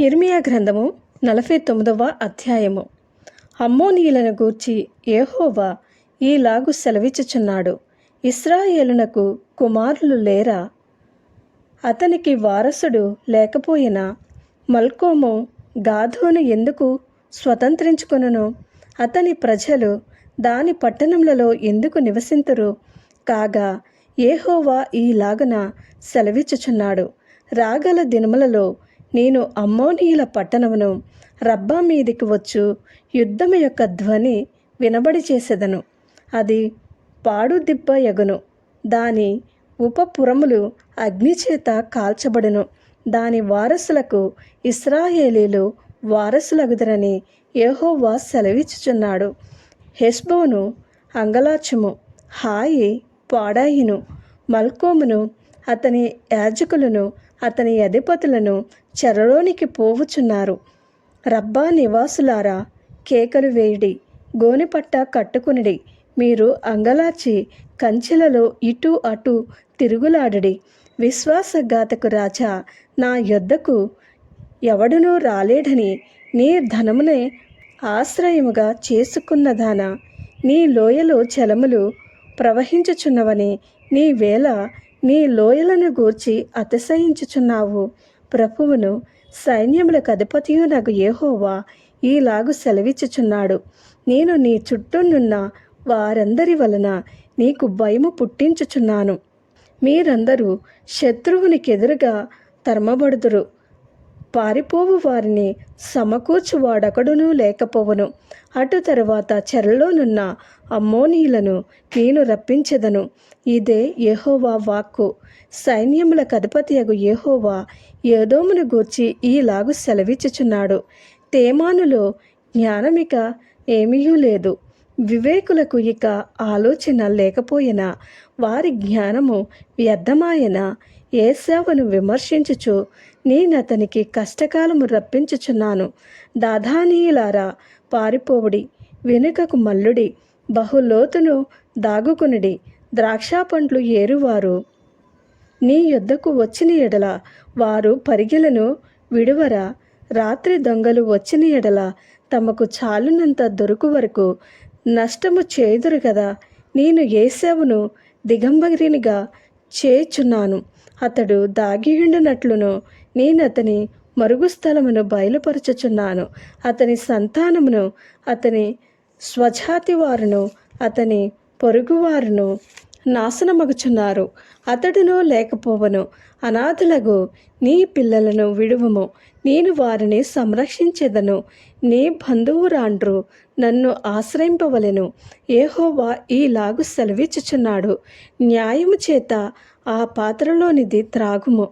ఇర్మియా గ్రంథము నలభై తొమ్మిదవ అధ్యాయము. అమ్మోనీయులను గూర్చి ఏహోవా ఈలాగు సెలవిచ్చుచున్నాడు. ఇస్రాయేలునకు కుమారులు లేరా? అతనికి వారసుడు లేకపోయినా మల్కోము గాధోను ఎందుకు స్వతంత్రించుకొనును? అతని ప్రజలు దాని పట్టణములలో ఎందుకు నివసింతురు? కాగా ఏహోవా ఈలాగున సెలవిచ్చుచున్నాడు. రాగల దినములలో నేను అమ్మోనీయుల పట్టణమును రబ్బా మీదికి వచ్చు. యుద్ధము యొక్క ధ్వని వినబడి చేసేదను. అది పాడుదిబ్బ ఎగును దాని ఉపపురములు అగ్నిచేత కాల్చబడును. దాని వారసులకు ఇస్రాయేలీలు వారసులగుదరని యెహోవా సెలవిచ్చుచున్నాడు. హెస్బోను అంగలాచము హాయి పాడాయిను. మల్కోమును అతని యాజకులను అతని అధిపతులను చెరలోనికి పోవుచున్నారు. రబ్బా నివాసులారా కేకలు వేయుడి గోనిపట్ట కట్టుకునిడి మీరు అంగలార్చి కంచెలలో ఇటు అటు తిరుగులాడడి. విశ్వాసఘాతకు రాజా నా యొద్దకు ఎవడునూ రాలేడని నీ ధనమునే ఆశ్రయముగా చేసుకున్నదానా నీ లోయలో జలములు ప్రవహించుచున్నవని నీ వేళ నీ లోయలను గూర్చి అతిశయించుచున్నావు. ప్రభువును సైన్యములకు అధిపతియునగు ఏహోవా ఈలాగు సెలవిచ్చుచున్నాడు. నేను నీ చుట్టూనున్న వారందరి వలన నీకు భయము పుట్టించుచున్నాను. మీరందరూ శత్రువునికెదురుగా తరమబడుదురు. పారిపోవు వారిని సమకూర్చువాడొకడునూ లేకపోవును. అటు తరువాత చెరలోనున్న అమ్మోనీయులను నేను రప్పించెదను. ఇదే యెహోవా వాక్కు. సైన్యముల అధిపతియగు యెహోవా ఏదోమును గూర్చి ఈలాగు సెలవిచ్చుచున్నాడు. తేమానులో జ్ఞానమిక ఏమీయూ లేదు. వివేకులకు ఇక ఆలోచన లేకపోయినా వారి జ్ఞానము వ్యర్థమాయన. ఏసావును విమర్శించుచు నేనతనికి కష్టకాలము రప్పించుచున్నాను. దాదానీయులారా పారిపోవుడి వెనుకకు మల్లుడి బహులోతును దాగుకునుడి ద్రాక్ష పండ్లు ఏరువారు. నీ యొద్దకు వచ్చిన ఎడల వారు పరిగెలను విడువరా. రాత్రి దొంగలు వచ్చిన ఎడల తమకు చాలునంత దొరుకు వరకు నష్టము చేదురు కదా నేను ఏసేవును దిగంబరినిగా చేచున్నాను. అతడు దాగియుండునట్లును. నేను అతని మరుగు స్థలమును బయలుపరచుచున్నాను. అతని సంతానమును అతని స్వజాతి వారును అతని పొరుగువారును నాశనమగుచున్నారు. అతడును లేకపోవను. అనాథులకు నీ పిల్లలను విడువము. నేను వారిని సంరక్షించెదను. నీ బంధువురాండ్రు నన్ను ఆశ్రయింపవలెను. ఏహోవా ఈలాగు సెలవిచ్చుచున్నాడు. న్యాయము చేత ఆ పాత్రలోనిది త్రాగుము.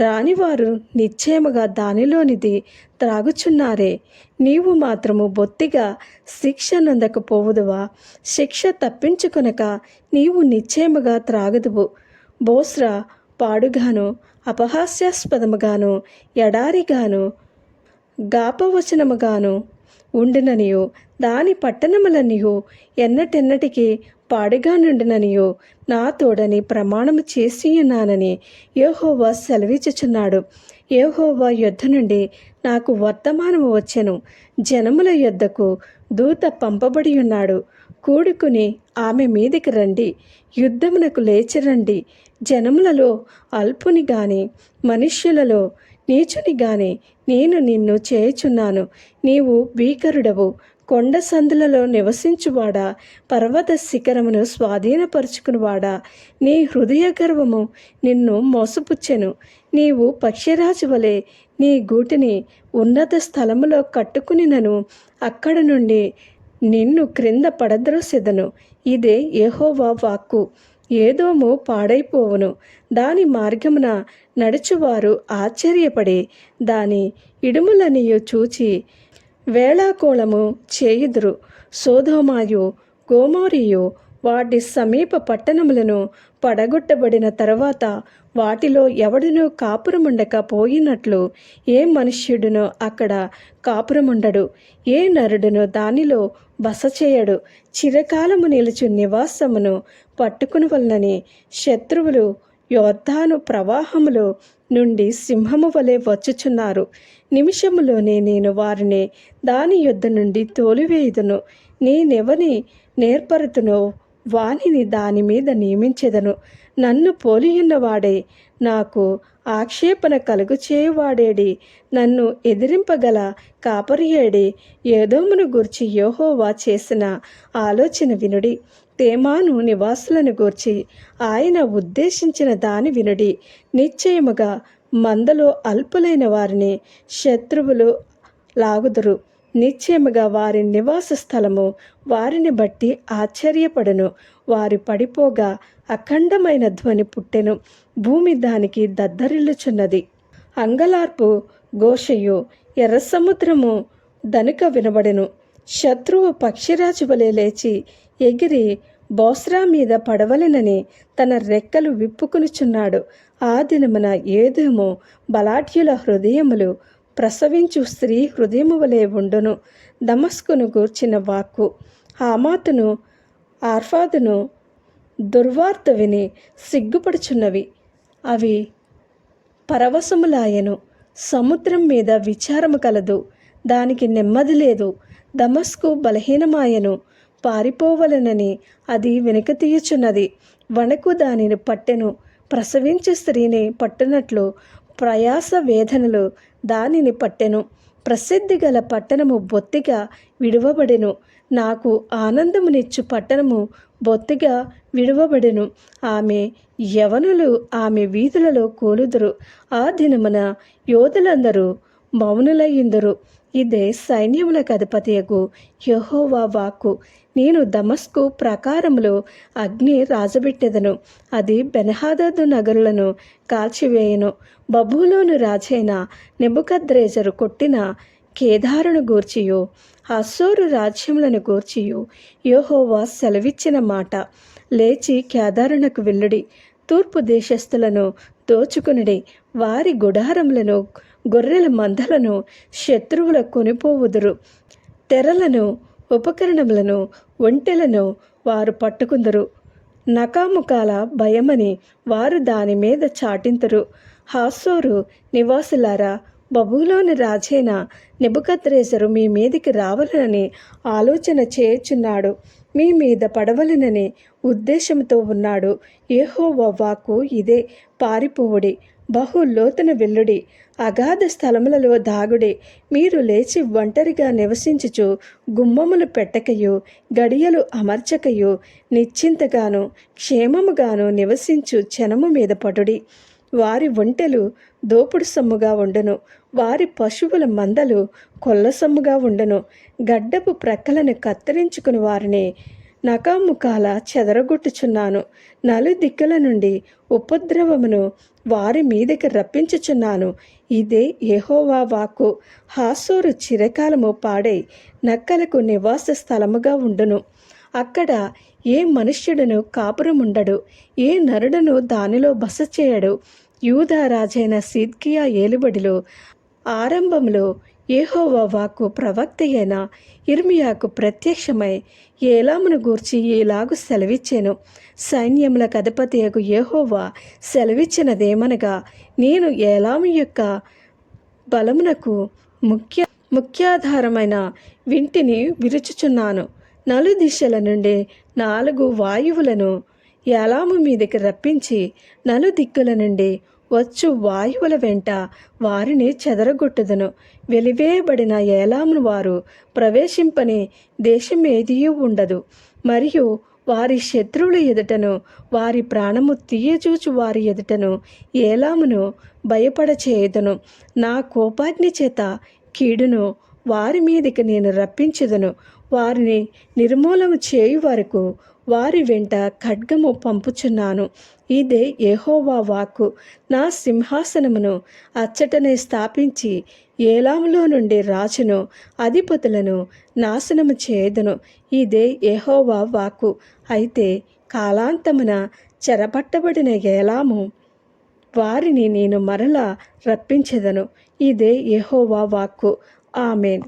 రానివారు నిశ్చయముగా దానిలోనిది త్రాగుచున్నారే. నీవు మాత్రము బొత్తిగా శిక్ష నందకపోవుదువా శిక్ష తప్పించుకొనక నీవు నిశ్చయముగా త్రాగదువు. బోస్రా పాడుగాను. అపహాస్యాస్పదముగాను ఎడారిగాను గాపవచనముగాను ఉండుననియు దాని పట్టణములనియు ఎన్నటెన్నటికి పాడిగా నుండిననియు నా తోడని ప్రమాణము చేసియున్నానని ఏహోవా యోహోవా సెలవిచ్చుచున్నాడు. యుద్ధ నుండి నాకు వర్తమానము వచ్చెను. జనముల యొద్దకు దూత పంపబడి ఉన్నాడు కూడుకుని ఆమె మీదికి రండి. యుద్ధమునకు లేచిరండి జనములలో అల్పుని గాని మనుష్యులలో నీచుని గాని నేను నిన్ను చేయుచున్నాను. నీవు భీకరుడవు. కొండ సందులలో నివసించువాడా? పర్వత శిఖరమును స్వాధీనపరుచుకునివాడా? నీ హృదయ గర్వము నిన్ను మోసపుచ్చెను. నీవు పక్షిరాజు వలె నీ గూటిని ఉన్నత స్థలములో కట్టుకునినను. అక్కడ నుండి నిన్ను క్రింద పడద్రోసెదను. ఇదే యెహోవా వాక్కు. ఏదోము పాడైపోవును. దాని మార్గమున నడుచువారు ఆశ్చర్యపడి దాని ఇడుములనియు చూచి వేళాకోళము చేయుదురు. సోధోమాయు గోమోరియు వాటి సమీప పట్టణములను పడగొట్టబడిన తర్వాత వాటిలో ఎవడనూ కాపురముండక పోయినట్లు ఏ మనుష్యుడునో అక్కడ కాపురముండడు ఏ నరుడును దానిలో బస చేయడు. చిరకాలము నిలుచు నివాసమును పట్టుకుని వలనని శత్రువులు యోద్ధాను ప్రవాహములో నుండి సింహము వలె వచ్చుచున్నారు. నిమిషములోనే నేను వారిని దాని యొద్ద నుండి తోలివేయుదును. నేనెవని నేర్పరుతునో వానిని దాని మీద నియమించెదను. నన్ను పోలియున్నవాడే నాకు ఆక్షేపణ కలుగు చేయువాడేడి నన్ను ఎదిరింపగల కాపరియేడి ఏదోమును గూర్చి యోహోవా చేసిన ఆలోచన వినుడి. తేమాను నివాసులను గూర్చి ఆయన ఉద్దేశించిన దాని వినుడి. నిశ్చయముగా మందలో అల్పులైన వారిని శత్రువులు లాగుదురు. నిశ్చయముగా వారి నివాస స్థలము వారిని బట్టి ఆశ్చర్యపడను. వారి పడిపోగా అఖండమైన ధ్వని పుట్టెను. భూమి దానికి దద్దరిల్లుచున్నది. అంగలార్పు ఘోషయు ఎర్ర సముద్రము దనుక వినబడెను. శత్రువు పక్షిరాజు వలె లేచి ఎగిరి బోస్రా మీద పడవలెనని తన రెక్కలు విప్పుకునిచున్నాడు. ఆ దినమున ఏదేమో బలాఢ్యుల హృదయములు ప్రసవించు స్త్రీ హృదయము వలె ఉండును. దమస్కును గూర్చిన వాక్కు. హామాతును ఆర్ఫాదును దుర్వార్త విని సిగ్గుపడుచున్నవి. అవి పరవశములాయను. సముద్రం మీద విచారము కలదు. దానికి నెమ్మది లేదు. దమస్కు బలహీనమాయను. పారిపోవలనని అది వెనుకతీయుచున్నది వణకు దానిని పట్టెను. ప్రసవించే స్త్రీని పట్టునట్లు ప్రయాస వేదనలు దానిని పట్టెను. ప్రసిద్ధి గల పట్టణము బొత్తిగా విడువబడెను. నాకు ఆనందమునిచ్చు పట్టణము బొత్తిగా విడువబడెను. ఆమె యవనులు ఆమె వీధులలో కూలుదురు. ఆ దినమున యోధులందరూ మౌనులయ్యిందురు. ఇదే సైన్యములకు అధిపతియగు యహోవా వాక్కు. నేను దమస్కు ప్రాకారములో అగ్ని రాజబెట్టెదను. అది బెనహాదదు నగరులను కాల్చివేయను. బబులోను రాజైన నిబుకద్రేజరు కొట్టిన కేదారును గూర్చియు. అసోరు రాజ్యములను గూర్చియు. యోహోవా సెలవిచ్చిన మాట. లేచి కేదారునకు వెళ్ళుడి. తూర్పు దేశస్థులను దోచుకునుడి. వారి గుడారములను గొర్రెల మందలను శత్రువుల కొనిపోవుదురు. తెరలను ఉపకరణములను ఒంటెలను వారు పట్టుకుందరు. నకాముకాల భయమని వారు దాని మీద చాటింతరు. హాసోరు నివాసులారా బబులోని రాజైన నెబుకద్రేసరు మీ మీదికి రావాలని ఆలోచన చేయుచున్నాడు. మీ మీద పడవలనని ఉద్దేశంతో ఉన్నాడు. ఏహో వాకు ఇదే. పారిపోవుడి. బహు లోతున వెల్లుడి అగాధ స్థలములలో దాగుడి మీరు లేచి ఒంటరిగా నివసించుచు గుమ్మములు పెట్టకయు గడియలు అమర్చకయు నిశ్చింతగాను క్షేమముగాను నివసించు చనము మీద పడుడి. వారి ఒంటెలు దోపుడు సొమ్ముగా ఉండను వారి పశువుల మందలు కొల్ల సొమ్ముగా ఉండను. గడ్డపు ప్రక్కలను కత్తిరించుకుని వారిని నకాముఖాల చెదరగొట్టుచున్నాను. నలు దిక్కుల నుండి ఉపద్రవమును వారి మీదకి రప్పించుచున్నాను. ఇదే యహోవా వాకు హాసోరు చిరకాలము పాడై నక్కలకు నివాస స్థలముగా ఉండును. అక్కడ ఏ మనుష్యుడును కాపురముండడు ఏ నరుడును దానిలో బస చేయడు యూదా రాజైన సిద్కియా ఏలుబడిలో ఆరంభంలో ఏహోవా వాకు ప్రవక్త అయిన ఇర్మియాకు ప్రత్యక్షమై ఏలామును గూర్చి ఈలాగు సెలవిచ్చాను. సైన్యములకు అధిపతియకు ఏహోవా సెలవిచ్చినదేమనగా నేను ఏలాము యొక్క బలమునకు ముఖ్య ముఖ్యాధారమైన వింటిని విరుచుచున్నాను. నలు దిశల నుండి నాలుగు వాయువులను ఏలాము మీదకి రప్పించి నలు దిక్కుల నుండి వచ్చు వాయువుల వెంట వారిని చెదరగొట్టుదును. వెలివేయబడిన ఏలామును వారు ప్రవేశింపని దేశం ఏదియూ ఉండదు. మరియు వారి శత్రువుల ఎదుటను వారి ప్రాణము తీయచూచు వారి ఎదుటను ఏలామును భయపడచేయుదును. నా కోపాగ్ని చేత కీడును వారి మీదకి నేను రప్పించుదును. వారిని నిర్మూలము చేయు వరకు వారి వెంట ఖడ్గము పంపుచున్నాను. ఇదే ఏహోవా వాక్కు. నా సింహాసనమును అచ్చటనే స్థాపించి ఏలాములో నుండి రాజును అధిపతులను నాశనము చేయదును. ఇదే ఏహోవా వాక్కు. అయితే కాలాంతమున చెరపట్టబడిన ఏలాము వారిని నేను మరలా రప్పించెదను. ఇదే యహోవా వాక్కు. ఆమెన్.